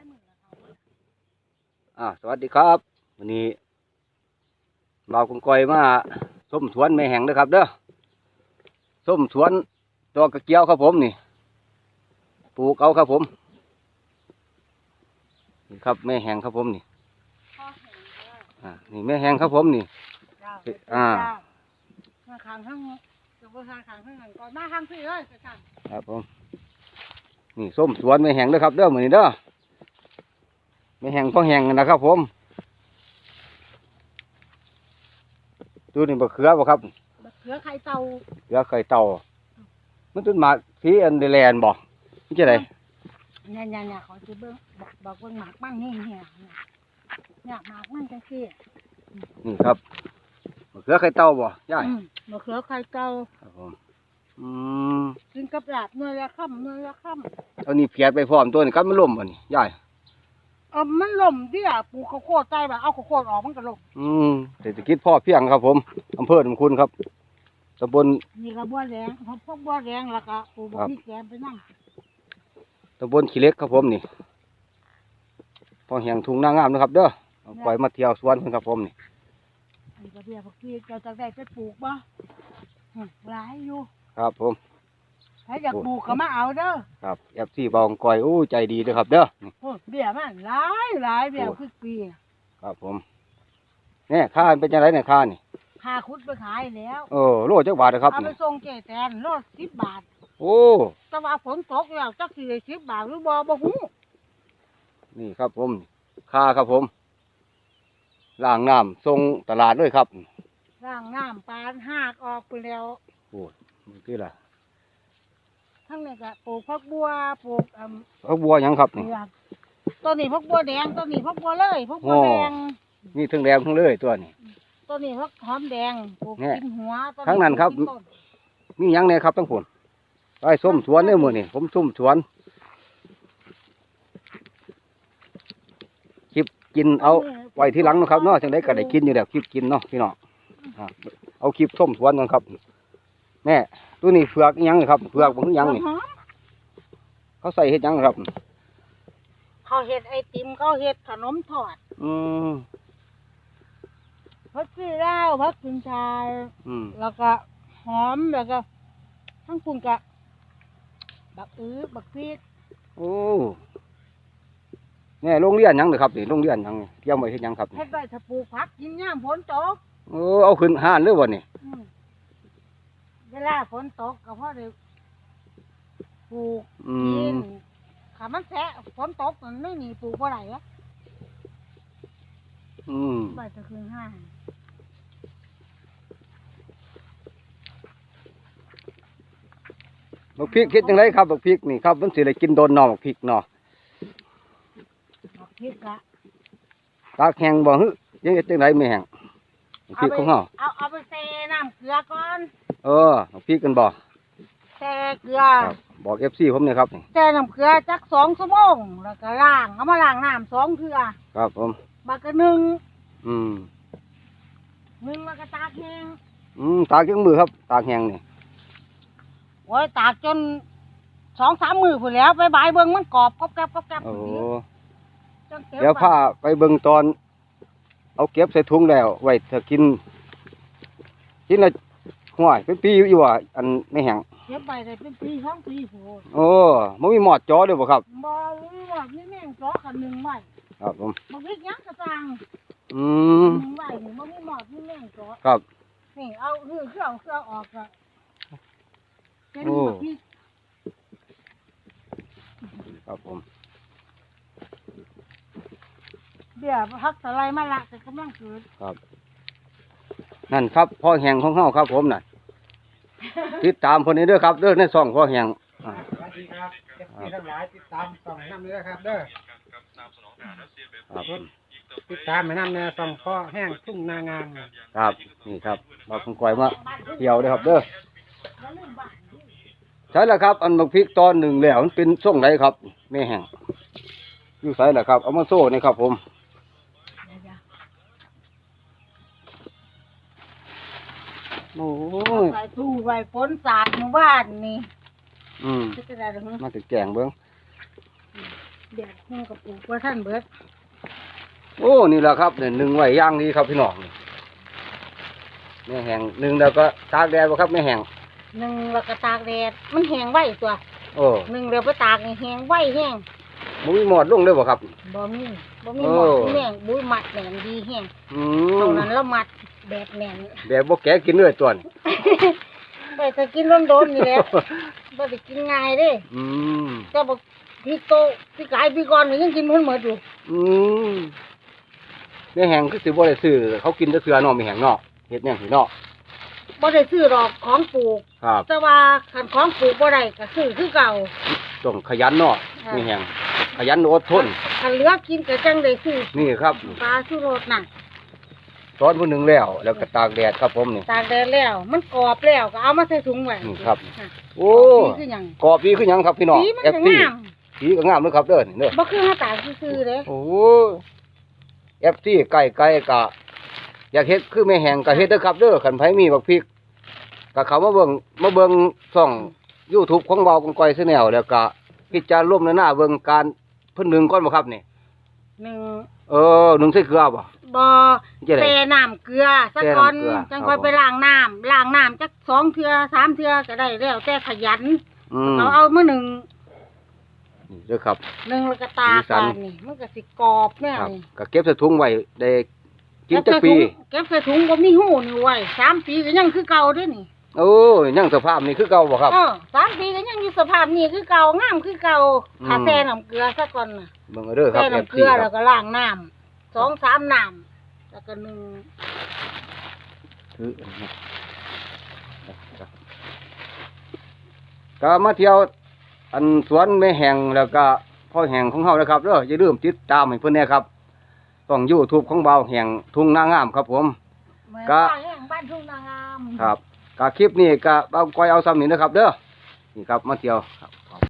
ายมือแล้วเขาอ่าสวัสดีครับวันนี้บ่าวกงกอยมาส้มสวนแม่แห่งเด้อครับ เด้อส้มสวนดอกกระเจียวครับผมนี่ปลูกเอาครับผมนี่ครับแม่แห่งครับผมนี่พ่อเห็นเด้ออ่านี่แม่แห่งครับผมนี่เจ้าอ่ามาขางข้างจะไปขางข้างข้างนั้นก่อนมาข้างพี่เลยไปข้างครับผมนี่ส้มสวนแม่แห่งเด้อครับเด้อมื้อนี้เด้อ แม่แห่งพ่อแห่งนะครับผม ดูนี่บะเขือบ่ครับบักเขือไข่เต่าเขือไข่เต่ามันต้นหมากสีอันเดแลนบ่นี่จะไดเนี่ยเนี่ยเนี่ยขอจะเบิ้งบอกบอกเบิ้งหมากมั่งนี่เนี่ยเนี่ยเนี่ยหมากมั่งจังซี่นี่ครับมะเขือไข่เต่าบ่ย่ายอืมบักเขือไข่เต่าครับผมอืมกินกับลาบเนื้อละค่ำเนื้อละค่เอานี่เพียดไปพร้อมตัวนี่ครับมันล่มบ่นี่ย่ายำ เออมันล่มเดี่ยปลูกข้าวโพดใต้แบบเอาข้าวโพดออกมันก็ล่มอืมเศรษฐกิจพ่อเพียงครับ ผมอำเภอหนองคุณครับตำบลนี่ก็บัวแดงพอพวกบัวแดงแล้วก็ปลูกบัครักบพริกแกงไปนั่งตำบลขี้เหล็กครับผมนี่พอแห่งทุ่งนางามนะครับ เด้อเอาปล่อยมาเที่ยวสวนเพิ่นครับผมนี่อันนี้ก็เบี้ยบักพริกเราจะได้ไปปลูกบ่อืมหลายอยู่ ครับผม ถ้าอยากปลูกก็มาเอาเด้อครับแอบซี่บองกอยอู้ใจดีเด้อครับ เด้อนี่โอ้ยเบี้ยมันหลายหลายเบี้ยพริกปีครับผมเนี่ยค่ามันเป็นจังไดเนี่ยค่านี่พาคุดไปขายแล้วเออโลจักบาทนะครับเอาไปนี่ส่งเจแตนโลดสิบบาท โอ้แต่ว่าฝนตกแล้วจักสิได้สิบบาทหรือบ่บ่ฮู้นี่ครับผมค่าครับผมล้างน้ำส่งตลาดเลยครับร่างน้ำปานหากออกไปแล้วโอ้นี่คือล่ะ ทั้งนี้ก็ปลูกพักบัวปลูกเอ่อเอาบัวหยังครับนี่ เผือกตัวนี้พักบัวแดงตัวนี้พักบัวเลยพักบัวโอ้แดงมีทั้งแดงทั้งเลยตัวนี้ตัวนี้พักหอมแดงปลูกเนี่ยกินหัวตัวข้างนั้นครับ ปลูกกิต้นมีหยังเนี่ยครับทั้งผลไอ้ส้มสวนเนี่ยมือนี่ผมส้มสวนคลิปกินเอาไว้ที่หลังเนาะครับเนาะจังไดก็ได้กินอยู่แล้วคลิปกินเนาะพี่น้องอ่าเอาคลิปส้มสวนกันครับ แม่ตัวนี้เผือกอิหยังนี่ครับเผือกบ่คือหยังนี่หอมเขาใส่เฮ็ดหยังครับ เขาเฮ็ดไอติมเขาเฮ็ดขนมทอดอืมพักชีลาวพักกินชายอืมแล้วก็หอมแล้วก็ ทั้งปุ่นกะบักอื้อบักพริกโอ้แนี่โรงเรียนหยังเด้อครับนี่โรงเรียนหยังเตรียมไว้เฮ็ดหยังครับนี่เฮ็ดไว้ถ้าปลูกผักกินยามฝนตกโอ้เอาขึ้นห้านหรือบ่นี่อืม เวลาฝนตกก็พอได้ปลูกอืกิมนถ้ามันแฉะฝนตกมันไม่มีปลูกบ่ได้อะอืมใบตะคืนห้าบักพริกคิดจังไดครับบักพริกนี่ครับมันสิได้กินโดนเนาะบักพริกเนาะบักพริกละตากแห้งบ่ฮึยังเฮ็ดจังไดไม่แห้งบักพริกของเฮาเอาเอาไปแช่น้ำเกลือก่อน เออบักพริกกันบ่แช่เกลือครับบอก FC ผมเนี่ยครับนี่แช่น้ำเกลือจักสองชั่วโมงแล้วก็ล้างเอามาล้างน้ำสองเทื่อครับผม บักก็หนึ่งอืมหนึ่งแล้วก็ตากแห้งอืมตากจังมือครับ ตากแห้งนี่โอ้ยตากจนสองสามมือพูนแหล้วไปบายเบิ่งมันกรอบกรอบแกรบกรอบแกรบโอ้จังก็บเดี๋ยวพาไปเบิ่งตอน เอาเก็บใส่ถุงแล้ว ไว้ถ้ากินกินแล้ว ห่วยเป็นปีอยู่อะอันไม่แห้งเก็บไปได้เป็นปีสองปีโหโอ้มันมีหมอดจอด้วยบ่ครับบ่รู้ว่านี่แม่งจอกันหนึ่งไว้ครับผมบ่มีหยังกระซังอืมหนึ่งไว้นี่บ่มีหมอดนี่แม่งจอครับนี่เอาเรื่องเครื่องเครื่องออกก็เป็นโอ้แบบนี้ครับผมเดี๋ยวพักสไลด์มาละแต่กำลังเกิดนั่นครับพ่อแห้งของเฮาครับผมน่ะ ติดตามคนนี้เด้อครับเด้อในซ่องพ่อแห้งอ่าสวัสดีครับเอฟซีทั้งหลายติดตามส่องน้ำเลยนะครับเด้อครับติดตามให้น้ำเนี่ยส่องพ่อแห้งทุ่งนางามครับนี่ครับมาคุณก้อยมาเที่ยวเด้อครับเด้อใช่แล้วครับ อันบักพริกตอนหนึ่งแล้วมันเป็นช่วงไหนครับแม่แห้งอยู่ไสล่ะครับเอามาโซ่นี่ครับผม โอ้ๆยใส่ตู้ไว้ฝนสาดหมู่บ้านนี่อืมจะได้หรือมาถึงแกงเบิ้งเดี๋ยวนึ่งกระปุกว่าท่านเบิดโอ้นี่แหละครับเนี่ยหนึ่งไว้ย่างนี้ครับพี่น้องนี่แม่แห้งหนึ่งแล้วก็ตากแดดบ่ครับแม่แห้งหนึ่งแล้วก็ตากแดดมันแห้งไว้ตัวโอ้หนึ่งเดี๋ยวไปตากนี่แห้งไว้แห้งบ่มีหมอดลงเลยบ่ครับบ่มีบ่มีโอ้หมอกมีแม่งบุ้ยมัดแหนมดีแห้งอืเท่ามนั้นแล้วมัด แบบแหนมแบบบ่แกะกินเลยตัวนี้ไปจะกินโดนๆนี่แหละบ่ได้กินง่ายเด้อืมแต่บอกพี่โตพี่กายพี่กรนี่ยังกินมันหมดอยู่อืมแม่แห้งคือสิบ่ได้ซื้อเขากินแต่เสือเนาะแม่แห้งเนาะเฮ็ดแนวสิเนาะบ่ได้ซื้อดอกของปลูก ครับแต่ว่าคันของปลูกบ่ได้ก็ซื้อคือเก่าต้องขยันเนาะค่ะแม่แห้งขยันอดทนคันเหลือกินก็จังได้ซื้อนี่ครับปลาชูรสน่ะ ตอนมื้อหนึงแล้ว แล้วก็ตากแดดครับผมนี่ ตากแดดแล้ว มันกรอบแล้วก็เอามาใส่ถุงไว้นี่ครับะโอ้นี่คือหยังกรอบดีคือหยังครับพี่น้องสีมันแอก็ปซี่งามสีก็งามเลยครับเด้อนี่เด้อบ่คือหาตากซื่อๆเด้โอ้แอปซี่ไก่ไก่กะ อยากเฮ็ดคือแม่แหงกะเฮ็ดเด้อครับเด้อคันไผมีบักพริกกะเขามาเบิ่งมาเบิ่งช่อง YouTube ของเบาของก้อยซแนวแล้วก็พิจารณาร่วมในหน้าเบิ่งการเพิ่นหนึ่งก่อนบ่ครับนี่ หนึ่งเออหนึ่งใส่เกลือบ่ บ่จะได้แช่น้ำเกลือสักแช่ก่อนน้ำเกลือจังครับค่อยผม ไปล้างน้ำล้างน้ำจักสองเทื่อสามเทื่อก็ได้แล้วแต่ขยันอืมเราเอามื้อหนึ่งนี่เด้อครับ หนึ่งแล้วก็ตากสีสันบานนี่มันก็สิกรอบแน่ครับนี่ก็เก็บใส่ถุงไว้ได้กินจักเก็บใส่ปีถุงเก็บใส่ถุงบ่มีหูนี่ไว้สามปีก็ยังคือเก่าเด้อนี่โอ้ยยังสภาพนี่คือเก่าบ่ครับ เออสามปีก็ยังอยู่สภาพนี้คือเก่างามคือเก่าอืม ถ้าแช่น้ำเกลือซะก่อนน่ะ เบิ่งเอาเด้อครับแช่แอปน้ำเกลืซี่อคแล้รัวบก็ล้างน้ำ สองสามน้ำแล้วก็หนึ่งคือก็มาเที่ยว อันสวนแม่แห่งแล้วก็พ่อแห่งของเฮานะครับเด้ออย่าลืมติดตามให้เพิ่นแหน่ครับต้อง YouTube ของเบาแห่งทุ่งนางามครับ ผม เหมือนก็ บ้านแห่งบ้านทุ่งนางาม ครับก็คลิปนี้ก็เบาก้อยเอาซ้ำนี่นะครับ เด้อนี่ครับมาเที่ยวครับ